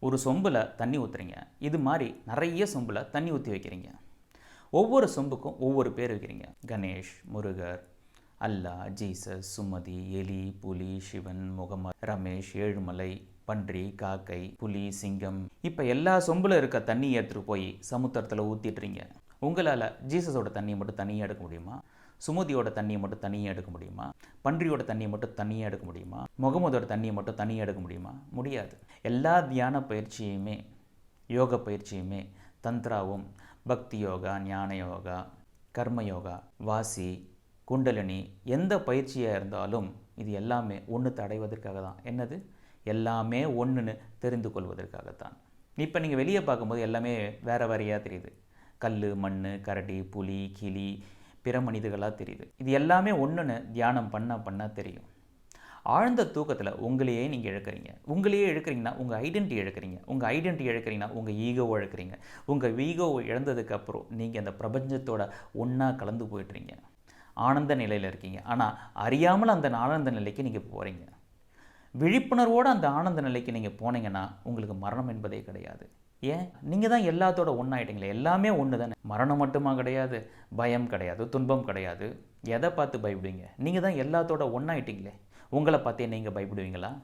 ஒரு சொம்பில் தண்ணி ஊற்றுறீங்க இது மாதிரி நிறைய சொம்பில் தண்ணி ஊற்றி வைக்கிறீங்க. ஒவ்வொரு சொம்புக்கும் ஒவ்வொரு பேர் வைக்கிறீங்க. கணேஷ் முருகர் அல்லா ஜீசஸ் சுமதி எலி புலி சிவன் முகமது ரமேஷ் ஏழுமலை பன்றி காக்கை புலி சிங்கம். இப்போ எல்லா சொம்பில் இருக்க தண்ணி எடுத்துகிட்டு போய் சமுத்திரத்தில் ஊற்றிட்டுறீங்க உங்களால் ஜீசஸோட தண்ணியை மட்டும் தனியாக எடுக்க முடியுமா? சுமதியோட தண்ணியை மட்டும் தனியாக எடுக்க முடியுமா? பன்றியோட தண்ணியை மட்டும் தனியாக எடுக்க முடியுமா? முகமதோட தண்ணியை மட்டும் தனியாக எடுக்க முடியுமா? முடியாது. எல்லா தியான பயிற்சியுமே யோக பயிற்சியுமே தந்த்ராவும் பக்தி யோகா ஞான யோகா கர்ம யோகா வாசி குண்டலினி எந்த பயிற்சியாக இருந்தாலும் இது எல்லாமே ஒன்று தடைவதற்காக தான். என்னது? எல்லாமே ஒன்றுன்னு தெரிந்து கொள்வதற்காகத்தான். இப்போ நீங்கள் வெளியே பார்க்கும்போது எல்லாமே வேற வேறையாக தெரியுது. கல் மண் கரடி புலி கிளி பிற மனிதர்களாக தெரியுது. இது எல்லாமே ஒன்றுன்னு தியானம் பண்ண பண்ணால் தெரியும். ஆழ்ந்த தூக்கத்தில் உங்களையே நீங்கள் இழக்கிறீங்க. உங்களையே இழக்கிறீங்கன்னா உங்கள் ஐடென்டி இழக்கிறீங்க. உங்கள் ஐடென்டி இழக்கிறீங்கன்னா உங்கள் ஈகோவை இழக்கிறீங்க. உங்கள் ஈகோவை இழந்ததுக்கப்புறம் நீங்கள் அந்த பிரபஞ்சத்தோட ஒன்றா கலந்து போயிட்டுறீங்க ஆனந்த நிலையில் இருக்கீங்க. ஆனால் அறியாமல் அந்த ஆனந்த நிலைக்கு நீங்கள் போகிறீங்க விழிப்புணர்வோடு அந்த ஆனந்த நிலைக்கு நீங்கள் போனீங்கன்னா உங்களுக்கு மரணம் என்பதே கிடையாது. ஏன்? நீங்கள் தான் எல்லாத்தோட ஒன்றாயிட்டீங்களே எல்லாமே ஒன்று தானே மரணம் மட்டுமா கிடையாது. பயம் கிடையாது. துன்பம் கிடையாது. எதை பார்த்து பயப்படுவீங்க? நீங்கள் தான் எல்லாத்தோட ஒன்றாயிட்டீங்களே உங்களை பார்த்தே நீங்கள் பயப்படுவீங்களா?